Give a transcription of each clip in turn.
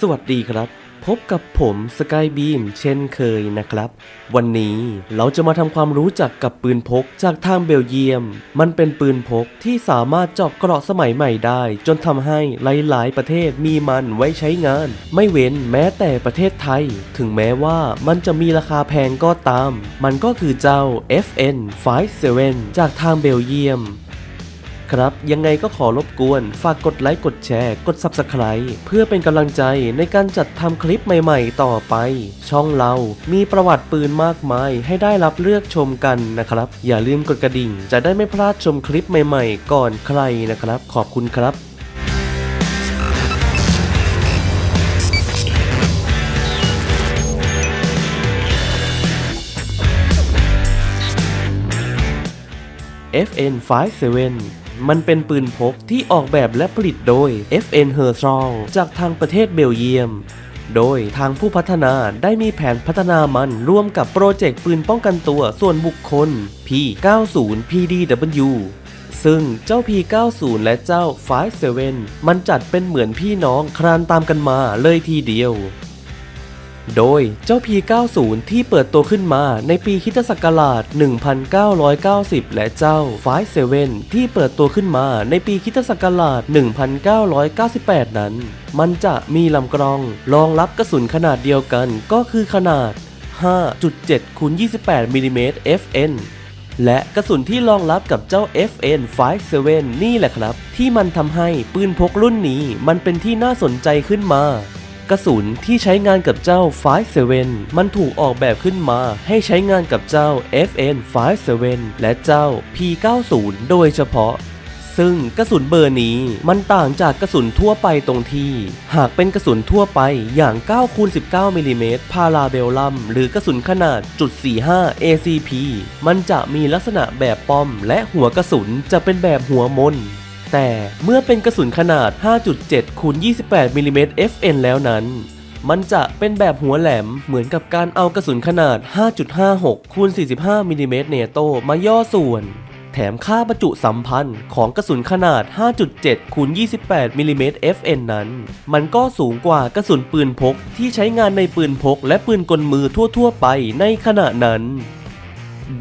สวัสดีครับ พบกับผมสกายบีมเช่นเคยนะครับ วันนี้เราจะมาทำความรู้จักกับปืนพกจากทางเบลเยียม มันเป็นปืนพกที่สามารถเจาะเกราะสมัยใหม่ได้ จนทำให้หลาย ๆ ประเทศมีมันไว้ใช้งาน ไม่เว้นแม้แต่ประเทศไทย ถึงแม้ว่ามันจะมีราคาแพงก็ตาม มันก็คือเจ้า FN 57 จากทางเบลเยียม ครับ ยังไงก็ขอรบกวน ฝากกดไลค์กดแชร์ กด Subscribe เพื่อเป็นกำลังใจในการจัดทำคลิปใหม่ๆ ต่อไป ช่องเรามีประวัติปืนมากมาย ให้ได้รับเลือกชมกันนะครับ อย่าลืมกดกระดิ่ง จะได้ไม่พลาดชมคลิปใหม่ๆ ก่อนใครนะครับ ขอบคุณครับ FN 57 มันเป็นปืนพกที่ออกแบบและผลิตโดย FN h e r s c h l จากทางประเทศเบลเยียม โดยทางผู้พัฒนาได้มีแผนพัฒนามันร่วมกับโปรเจกต์ปืนป้องกันตัวส่วนบุคคล P90 PDW ซึ่งเจ้า P90 และเจ้า 57 มันจัดเป็นเหมือนพี่น้องครานตามกันมาเลยทีเดียว โดยเจ้า P90 ที่เปิดตัวขึ้นมาในปีคริสตศักราช 1990 และเจ้า57ที่เปิดตัวขึ้นมาในปีคริสตศักราช 1998 นั้น มันจะมีลำกรองรองรับกระสุนขนาดเดียวกันก็คือขนาด 5.7คูณ28มิลลิเมตร FN และกระสุนที่รองรับกับเจ้า FN 57นี่แหละครับ ที่มันทำให้ปืนพกรุ่นนี้มันเป็นที่น่าสนใจขึ้นมา กระสุนที่ใช้งานกับเจ้า 57 มันถูกออกแบบขึ้นมาให้ใช้งานกับเจ้า FN 57 และเจ้า P90 โดยเฉพาะซึ่งกระสุนเบอร์นี้มันต่างจากกระสุนทั่วไปตรงที่ หากเป็นกระสุนทั่วไปอย่าง9คูณ19มิลลิเมตรพาราเบลลัมหรือกระสุนขนาดจุด45 ACP มันจะมีลักษณะแบบป้อมและหัวกระสุนจะเป็นแบบหัวมน แต่เมื่อเป็นกระสุนขนาด 5.7คูณ28มิลลิเมตร FN แล้วนั้น มันจะเป็นแบบหัวแหลมเหมือนกับการเอากระสุนขนาด 5.56คูณ45มิลลิเมตรเนโตมาย่อส่วน แถมค่าบรรจุสัมพันธ์ของกระสุนขนาด 5.7คูณ28มิลลิเมตร FN นั้น มันก็สูงกว่ากระสุนปืนพกที่ใช้งานในปืนพกและปืนกลมือทั่วๆ ไปในขณะนั้น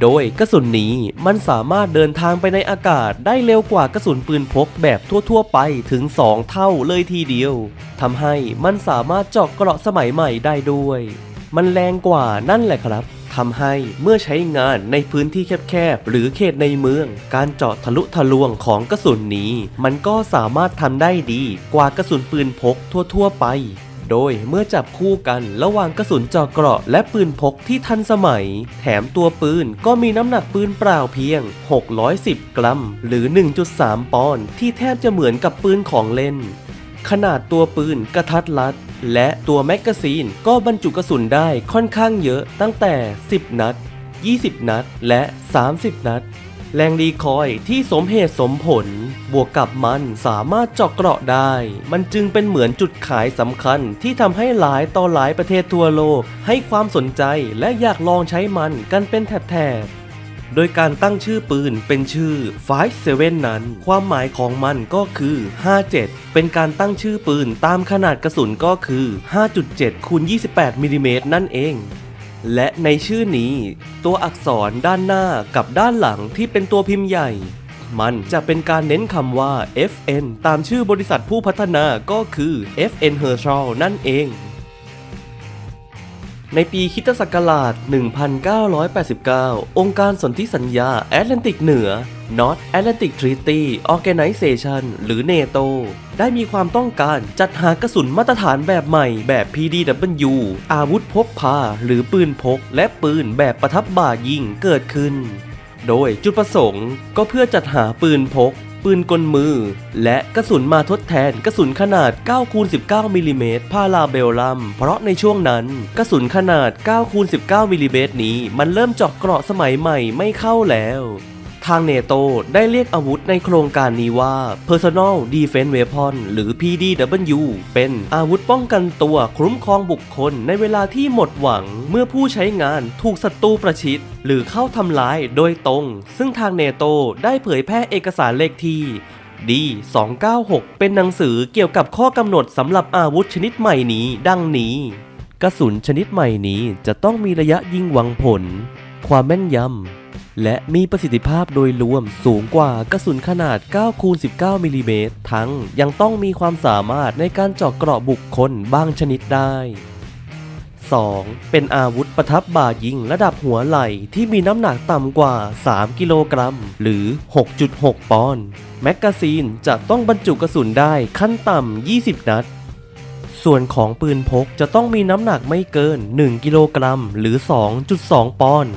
โดยกระสุนนี้มันสามารถเดินทางไปในอากาศได้เร็วกว่ากระสุนปืนพกแบบทั่วๆ ไปถึง 2 เท่าเลยทีเดียวทำให้มันสามารถเจาะเกราะสมัยใหม่ได้ด้วย มันแรงกว่านั่นแหละครับทำให้เมื่อใช้งานในพื้นที่แคบๆ หรือเขตในเมือง การเจาะทะลุทะลวงของกระสุนนี้ มันก็สามารถทำได้ดีกว่ากระสุนปืนพกทั่วๆ ไป โดยเมื่อจับคู่กันระหว่างกระสุนเจาะเกราะและปืนพกที่ทันสมัย แถมตัวปืนก็มีน้ำหนักปืนเปล่าเพียง 610 กรัม หรือ 1.3 ปอนด์ที่แทบจะเหมือนกับปืนของเล่น ขนาดตัวปืนกระทัดรัด และตัวแมกกาซีนก็บรรจุกระสุนได้ค่อนข้างเยอะตั้งแต่ 10 นัด 20 นัด และ 30 นัด แรงดีคอยที่สมเหตุสมผล บวกกับมันสามารถเจาะเกราะได้ มันจึงเป็นเหมือนจุดขายสำคัญที่ทำให้หลายต่อหลายประเทศทั่วโลก ให้ความสนใจและอยากลองใช้มันกันเป็นแถบๆโดยการตั้งชื่อปืนเป็นชื่อ 57 นั้น ความหมายของมันก็คือ 57 เป็นการตั้งชื่อปืนตามขนาดกระสุนก็คือ 5.7คูณ28มิลลิเมตรนั่นเอง และในชื่อนี้ตัวอักษรด้านหน้ากับด้านหลังที่เป็นตัวพิมพ์ใหญ่ มันจะเป็นการเน้นคำว่า FN ตามชื่อบริษัทผู้พัฒนาก็คือ FN Herschel นั่นเอง ในปีคิตศักราช 1989 องค์การสนธิสัญญาแอตแลนติกเหนือ North Atlantic Treaty Organization หรือ NATO ได้มีความต้องการจัดหากระสุนมาตรฐานแบบใหม่แบบ PDW อาวุธพกพาหรือปืนพก และปืนแบบประทับบ่ายิงเกิดขึ้น โดยจุดประสงค์ก็เพื่อจัดหาปืนพก ปืนกลมือ และกระสุนมาทดแทนกระสุนขนาด 9 คูณ 19 มิลลิเมตรพาราเบลลัม เพราะในช่วงนั้นกระสุนขนาด 9 คูณ 19 มิลลิเมตรนี้ มันเริ่มเจาะเกราะสมัยใหม่ไม่เข้าแล้ว ทางเนโตได้เรียกอาวุธในโครงการนี้ว่า Personal Defense Weapon หรือ PDW เป็นอาวุธป้องกันตัวคุ้มครองบุคคลในเวลาที่หมดหวัง เมื่อผู้ใช้งานถูกศัตรูประชิด หรือเข้าทำร้ายโดยตรง ซึ่งทางเนโตได้เผยแพร่เอกสารเลขที่296 เป็นหนังสือเกี่ยวกับข้อกำหนดสำหรับอาวุธชนิดใหม่นี้ ดังนี้ กระสุนชนิดใหม่นี้จะต้องมีระยะยิงหวังผล ความแม่นยำ และมีประสิทธิภาพโดยรวมสูงกว่ากระสุนขนาด 9 คูณ 19 มิลลิเมตร ทั้งยังต้องมีความสามารถในการเจาะเกราะบุคคลบางชนิดได้ 2. เป็นอาวุธประทับบ่ายิงระดับหัวไหล่ที่มีน้ำหนักต่ำกว่า 3 กิโลกรัม หรือ 6.6 ปอนด์ แมกกาซีนจะต้องบรรจุกระสุนได้ขั้นต่ำ 20 นัด ส่วนของปืนพกจะต้องมีน้ำหนักไม่เกิน 1 กิโลกรัม หรือ 2.2 ปอนด์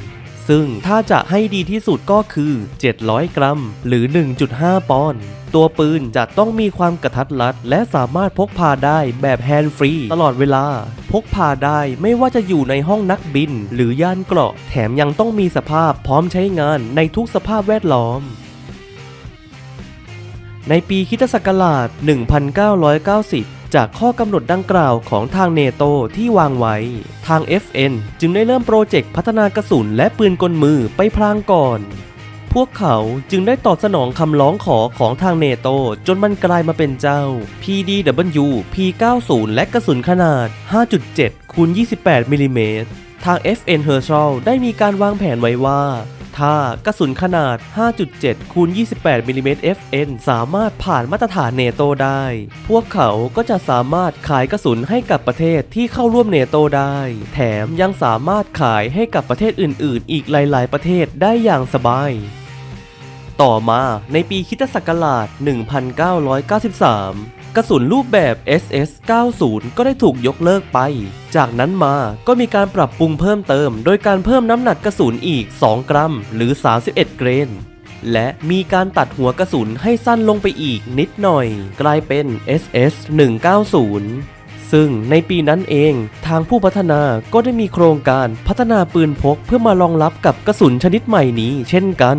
ซึ่งถ้าจะให้ดีที่สุดก็คือ 700 กรัม หรือ 1.5 ปอนด์ตัวปืนจะต้องมีความกระทัดรัด และสามารถพกพาได้แบบแฮนด์ฟรีตลอดเวลา พกพาได้ไม่ว่าจะอยู่ในห้องนักบิน หรือย่านเกราะ แถมยังต้องมีสภาพพร้อมใช้งานในทุกสภาพแวดล้อมในปีคิตศักราช 1990 จากข้อกำหนดดังกล่าวของทางเนโตที่วางไว้ ทาง FN จึงได้เริ่มโปรเจกต์พัฒนากระสุนและปืนกลมือไปพลางก่อน พวกเขาจึงได้ตอบสนองคำร้องขอของทางเนโตจนมันกลายมาเป็นเจ้า PDW P90 และกระสุนขนาด 5.7คูณ28มิลลิเมตรทาง FN Herschel ได้มีการวางแผนไว้ว่า ถ้ากระสุนขนาด 5.7 คูณ 28 มิลลิเมตร FN สามารถผ่านมาตรฐานเนโตได้ พวกเขาก็จะสามารถขายกระสุนให้กับประเทศที่เข้าร่วมเนโตได้ แถมยังสามารถขายให้กับประเทศอื่น ๆ อีกหลาย ๆ ประเทศได้อย่างสบายต่อมาในปีคิตศักราช 1993 กระสุนรูปแบบ SS-90 ก็ได้ถูกยกเลิกไป จากนั้นมาก็มีการปรับปรุงเพิ่มเติม โดยการเพิ่มน้ำหนักกระสุนอีก 2 กรัม หรือ 31 เกรน และมีการตัดหัวกระสุนให้สั้นลงไปอีกนิดหน่อย กลายเป็น SS-190 ซึ่งในปีนั้นเองทางผู้พัฒนาก็ได้มีโครงการพัฒนาปืนพกเพื่อมารองรับกับกระสุนชนิดใหม่นี้เช่นกัน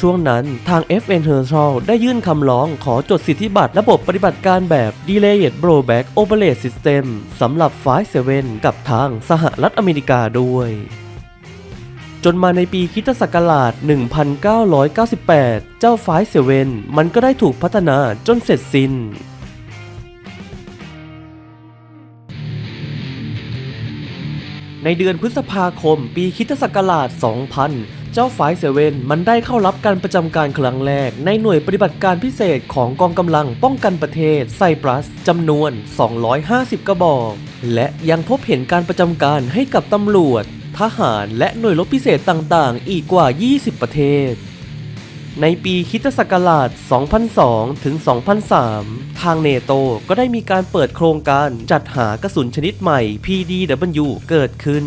ช่วงนั้นทาง FN Herschel ได้ยื่นคำร้องขอจดสิทธิบัตรระบบปฏิบัติการแบบ Delayed Blowback Operate System สำหรับ5-7กับทางสหรัฐอเมริกาด้วยจนมาในปีคริตศักราช 1998 เจ้า5-7มันก็ได้ถูกพัฒนาจนเสร็จสิ้น ในเดือนพฤษภาคมปีคริสตศักราช 2000 เจ้าฝ่ายเซเว่นมันได้เข้ารับการประจำการครั้งแรก ในหน่วยปฏิบัติการพิเศษของกองกำลังป้องกันประเทศไซปรัสจำนวน 250 กระบอก และยังพบเห็นการประจำการให้กับตำรวจ ทหารและหน่วยรบพิเศษต่างๆ อีกกว่า 20 ประเทศในปีคริสตศักราช 2002 ถึง 2003 ทางเนโตก็ได้มีการเปิดโครงการจัดหากระสุนชนิดใหม่ PDW เกิดขึ้น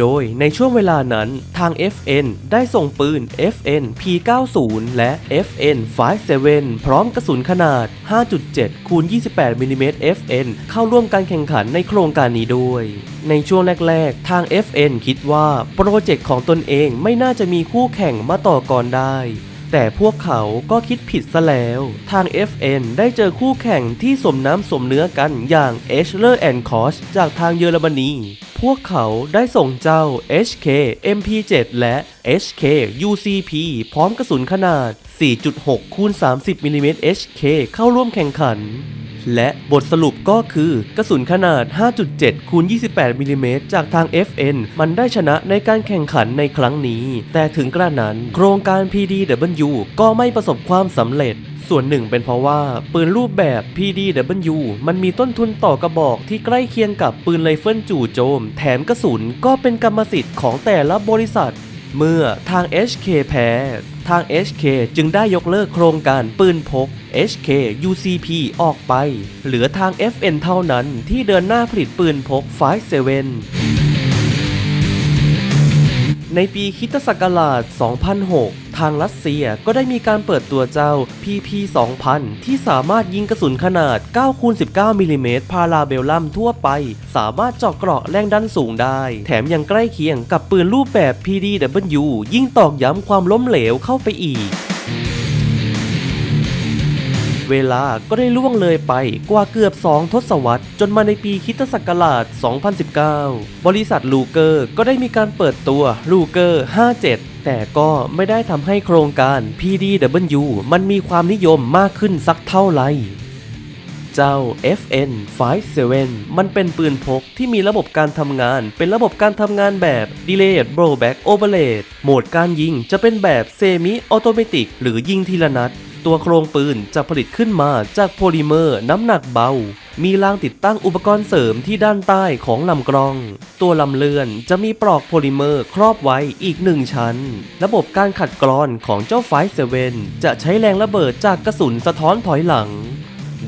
โดยในช่วงเวลานั้นทาง FN ได้ส่งปืน FN P90 และ FN 57พร้อมกระสุนขนาด 5.7 คูณ 28มิลลิเมตร FN เข้าร่วมการแข่งขันในโครงการนี้ด้วย ในช่วงแรก ๆ ทาง FN คิดว่าโปรเจกต์ของตนเองไม่น่าจะมีคู่แข่งมาต่อกรได้แต่พวกเขาก็คิดผิดซะแล้ว ทาง FN ได้เจอคู่แข่งที่สมน้ำสมเนื้อกันอย่าง e s c h l e r and Koch จากทางเยอรมนี พวกเขาได้ส่งเจ้า HK MP7 และ HK UCP พร้อมกระสุนขนาด 4.6คูณ30มิลลิเมตร HK เข้าร่วมแข่งขัน และบทสรุปก็คือกระสุนขนาด 5.7คูณ28มิลลิเมตรจากทาง FN มันได้ชนะในการแข่งขันในครั้งนี้ แต่ถึงกระนั้น โครงการ PDW ก็ไม่ประสบความสำเร็จ ส่วนหนึ่งเป็นเพราะว่าปืนรูปแบบ PDW มันมีต้นทุนต่อกระบอกที่ใกล้เคียงกับปืนไรเฟิลจู่โจม แถมกระสุนก็เป็นกรรมสิทธิ์ของแต่ละบริษัท เมื่อทาง HK แพ้ทาง HK จึงได้ยกเลิกโครงการปืนพก HK UCP ออกไป เหลือทาง FN เท่านั้นที่เดินหน้าผลิตปืนพก57ในปีคิตศักราช 2006 ทางรัสเซียก็ได้มีการเปิดตัวเจ้า PP 2000 ที่สามารถยิงกระสุนขนาด 9 คูณ 19 มิลลิเมตรพาราเบลลัมทั่วไป สามารถเจาะเกราะแรงดันสูงได้ แถมยังใกล้เคียงกับปืนรูปแบบ PDW ยิ่งตอกย้ำความล้มเหลวเข้าไปอีก เวลาก็ได้ล่วงเลยไปกว่าเกือบ 2 ทศวรรษ จนมาในปีคิตศักราช 2019 บริษัทลูเกอร์ก็ได้มีการเปิดตัวลูเกอร์ 57แต่ก็ไม่ได้ทำให้โครงการ PDW มันมีความนิยมมากขึ้นสักเท่าไหร่ เจ้า FN 57มันเป็นปืนพกที่มีระบบการทำงาน เป็นระบบการทำงานแบบ Delayed Blowback Overload โหมดการยิงจะเป็นแบบ Semi Automatic หรือยิงทีละนัด ตัวโครงปืนจะผลิตขึ้นมาจากโพลิเมอร์น้ำหนักเบา มีรางติดตั้งอุปกรณ์เสริมที่ด้านใต้ของลำกล้อง ตัวลำเลื่อนจะมีปลอกโพลิเมอร์ครอบไว้อีกหนึ่งชั้น ระบบการขัดกรอนของเจ้าไฟเซเว่นจะใช้แรงระเบิดจากกระสุนสะท้อนถอยหลัง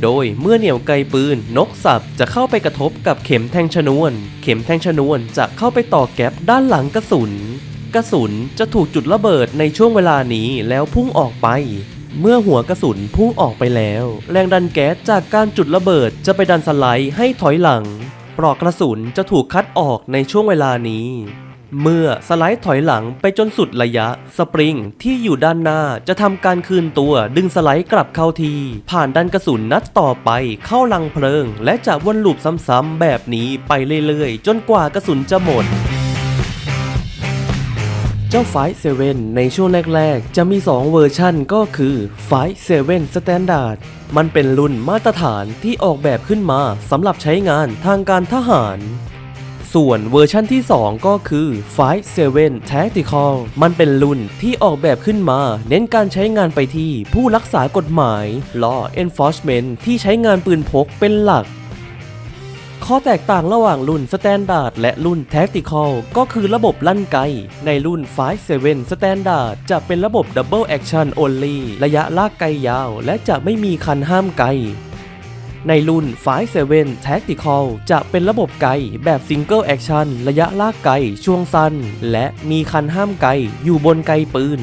โดยเมื่อเหนี่ยวไกปืนนกสับจะเข้าไปกระทบกับเข็มแทงชนวน เข็มแทงชนวนจะเข้าไปต่อแก๊ปด้านหลังกระสุนกระสุนจะถูกจุดระเบิดในช่วงเวลานี้แล้วพุ่งออกไป เมื่อหัวกระสุนพุ่งออกไปแล้ว แรงดันแก๊สจากการจุดระเบิดจะไปดันสไลด์ให้ถอยหลัง ปลอกกระสุนจะถูกคัดออกในช่วงเวลานี้ เมื่อสไลด์ถอยหลังไปจนสุดระยะ สปริงที่อยู่ด้านหน้าจะทำการคืนตัวดึงสไลด์กลับเข้าที ผ่านดันกระสุนนัดต่อไปเข้าลังเพลิง และจะวนลูปซ้ำๆแบบนี้ไปเรื่อยๆ จนกว่ากระสุนจะหมด เจ้าไฟเซเว่นในช่วงแรกๆ จะมี 2 เวอร์ชั่นก็คือไฟเซเว่นสแตนดาร์ดมันเป็นรุ่นมาตรฐานที่ออกแบบขึ้นมาสำหรับใช้งานทางการทหาร ส่วนเวอร์ชั่นที่ 2 ก็คือ Fight 7 Tactical มันเป็นรุ่นที่ออกแบบขึ้นมา เน้นการใช้งานไปที่ผู้รักษากฎหมาย Law Enforcement ที่ใช้งานปืนพกเป็นหลัก ข้อแตกต่างระหว่างรุ่น Standard และรุ่น Tactical ก็คือระบบลั่นไก ในรุ่น 57 Standard จะเป็นระบบ Double Action Only ระยะลากไกยาว และจะไม่มีคันห้ามไกในรุ่น 57 Tactical จะเป็นระบบไกแบบ Single Action ระยะลากไกช่วงสั้น และมีคันห้ามไกอยู่บนไกปืน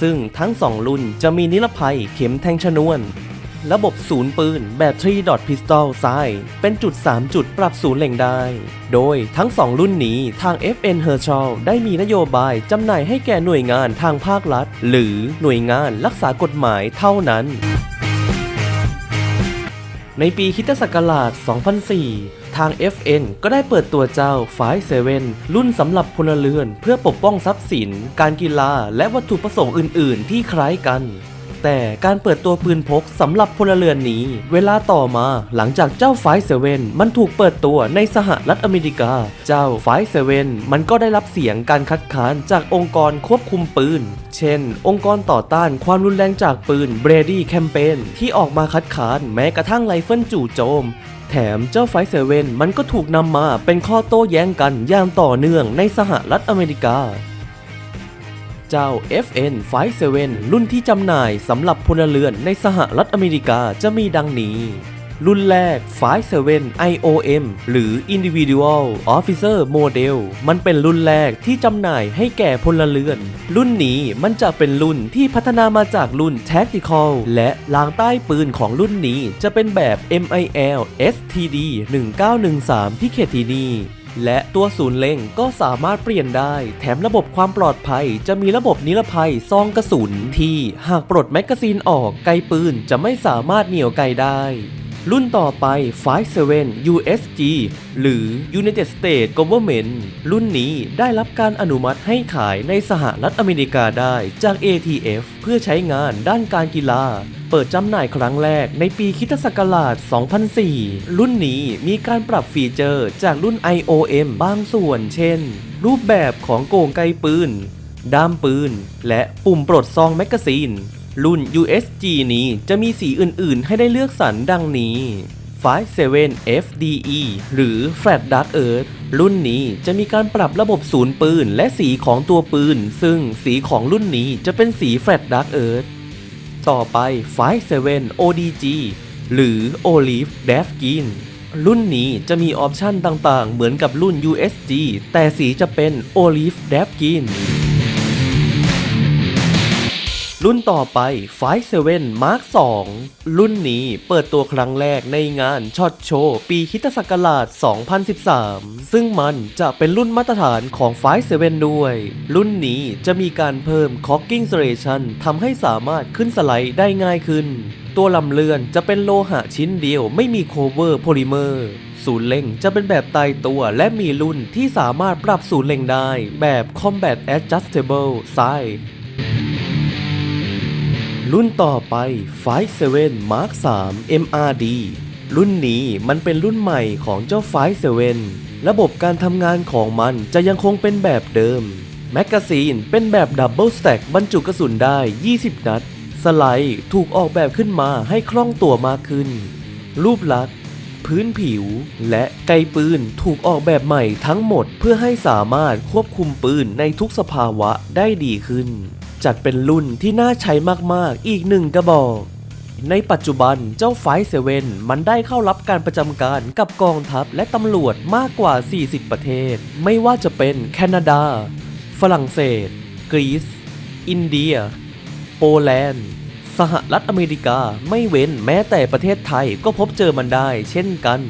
ซึ่งทั้ง2รุ่นจะมีนิรภัยเข็มแทงชนวน ระบบศูนย์ปืนแบบ 3 dot pistol ซ้ายเป็นจุด 3 จุดปรับศูนย์เล็งได้ โดยทั้ง 2 รุ่นนี้ทาง FN Herschel ได้มีนโยบายจำหน่ายให้แก่หน่วยงานทางภาครัฐ หรือหน่วยงานรักษากฎหมายเท่านั้น ในปีคิตศักราช 2004ทาง FN ก็ได้เปิดตัวเจ้า57รุ่นสำหรับพลเรือน เพื่อปกป้องทรัพย์สิน การกีฬาและวัตถุประสงค์อื่น ๆ ที่คล้ายกัน แต่การเปิดตัวปืนพกสำหรับพลเรือนนี้ เวลาต่อมาหลังจากเจ้าไฟเซเว่นมันถูกเปิดตัวในสหรัฐอเมริกา เจ้าไฟเซเว่นมันก็ได้รับเสียงการคัดค้านจากองค์กรควบคุมปืน เช่น องค์กรต่อต้านความรุนแรงจากปืน Brady Campaign ที่ออกมาคัดค้านแม้กระทั่งไรเฟิลจู่โจมแถมเจ้าไฟเซเว่นมันก็ถูกนำมาเป็นข้อโต้แย้งกันอย่างต่อเนื่องในสหรัฐอเมริกา เจ้า FN 57 รุ่นที่จำหน่ายสำหรับพลเรือนในสหรัฐอเมริกาจะมีดังนี้ รุ่นแรก 57 IOM หรือ Individual Officer Model มันเป็นรุ่นแรกที่จำหน่ายให้แก่พลเรือน รุ่นนี้มันจะเป็นรุ่นที่พัฒนามาจากรุ่น Tactical และรางใต้ปืนของรุ่นนี้จะเป็นแบบ MIL STD 1913ที่เขตทีนี และตัวศูนย์เล็งก็สามารถเปลี่ยนได้ แถมระบบความปลอดภัย จะมีระบบนิรภัยซองกระสุนที่หากปลดแมกกาซีนออกไกปืนจะไม่สามารถเหนี่ยวไกได้ รุ่นต่อไป 57 USG หรือ United States Government รุ่นนี้ได้รับการอนุมัติให้ขายในสหรัฐอเมริกาได้จาก ATF เพื่อใช้งานด้านการกีฬา เปิดจำหน่ายครั้งแรกในปีคิตศักราช 2004 รุ่นนี้มีการปรับฟีเจอร์จากรุ่น IOM บางส่วน เช่น รูปแบบของโกงไกปืน ด้ามปืน และปุ่มปลดซองแมกกาซีน รุ่น USG นี้จะมีสีอื่นๆ ให้ได้เลือกสรรดังนี้ 57 FDE หรือ Flat Dark Earth รุ่นนี้จะมีการปรับระบบศูนย์ปืนและสีของตัวปืน ซึ่งสีของรุ่นนี้จะเป็นสี Flat Dark Earth ต่อไป 57 ODG หรือ Olive d a f g i n รุ่นนี้จะมีออปชันต่างๆ เหมือนกับรุ่น USG แต่สีจะเป็น Olive d a f g i n รุ่นต่อไป 57 Mark 2 รุ่นนี้เปิดตัวครั้งแรกในงานช็อตโชว์ปีคริสตศักราช 2013 ซึ่งมันจะเป็นรุ่นมาตรฐานของ 57 ด้วย รุ่นนี้จะมีการเพิ่ม Cocking Station ทำให้สามารถขึ้นสไลด์ได้ง่ายขึ้น ตัวลำเลื่อนจะเป็นโลหะชิ้นเดียวไม่มีโคเวอร์โพลิเมอร์ศูนย์เล็งจะเป็นแบบตายตัวและมีรุ่นที่สามารถปรับศูนย์เล็งได้แบบ Combat Adjustable Size รุ่นต่อไป 57 Mark 3 MRD รุ่นนี้มันเป็นรุ่นใหม่ของเจ้า57ระบบการทำงานของมันจะยังคงเป็นแบบเดิม แมกกาซีนเป็นแบบดับเบิลสแต็กบรรจุกระสุนได้ 20 นัด สไลด์ถูกออกแบบขึ้นมาให้คล่องตัวมากขึ้น รูปลักษณ์พื้นผิว และไกปืนถูกออกแบบใหม่ทั้งหมดเพื่อให้สามารถควบคุมปืนในทุกสภาวะได้ดีขึ้น จัดเป็นรุ่นที่น่าใช้มากๆ อีกหนึ่งกระบอก ในปัจจุบันเจ้าไฟเซเว่นมันได้เข้ารับการประจำการกับกองทัพและตำรวจมากกว่า 40 ประเทศ ไม่ว่าจะเป็นแคนาดา ฝรั่งเศส กรีซ อินเดีย โปแลนด์ สหรัฐอเมริกา ไม่เว้นแม้แต่ประเทศไทยก็พบเจอมันได้ เช่นกัน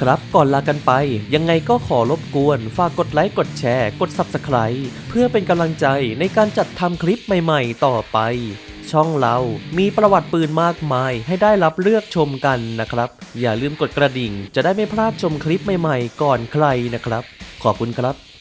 ครับก่อนลากันไป ยังไงก็ขอรบกวน ฝากกดไลค์กดแชร์ กด Subscribe เพื่อเป็นกำลังใจในการจัดทำคลิปใหม่ๆ ต่อไป ช่องเรามีประวัติปืนมากมาย ให้ได้รับเลือกชมกันนะครับ อย่าลืมกดกระดิ่ง จะได้ไม่พลาดชมคลิปใหม่ๆ ก่อนใครนะครับ ขอบคุณครับ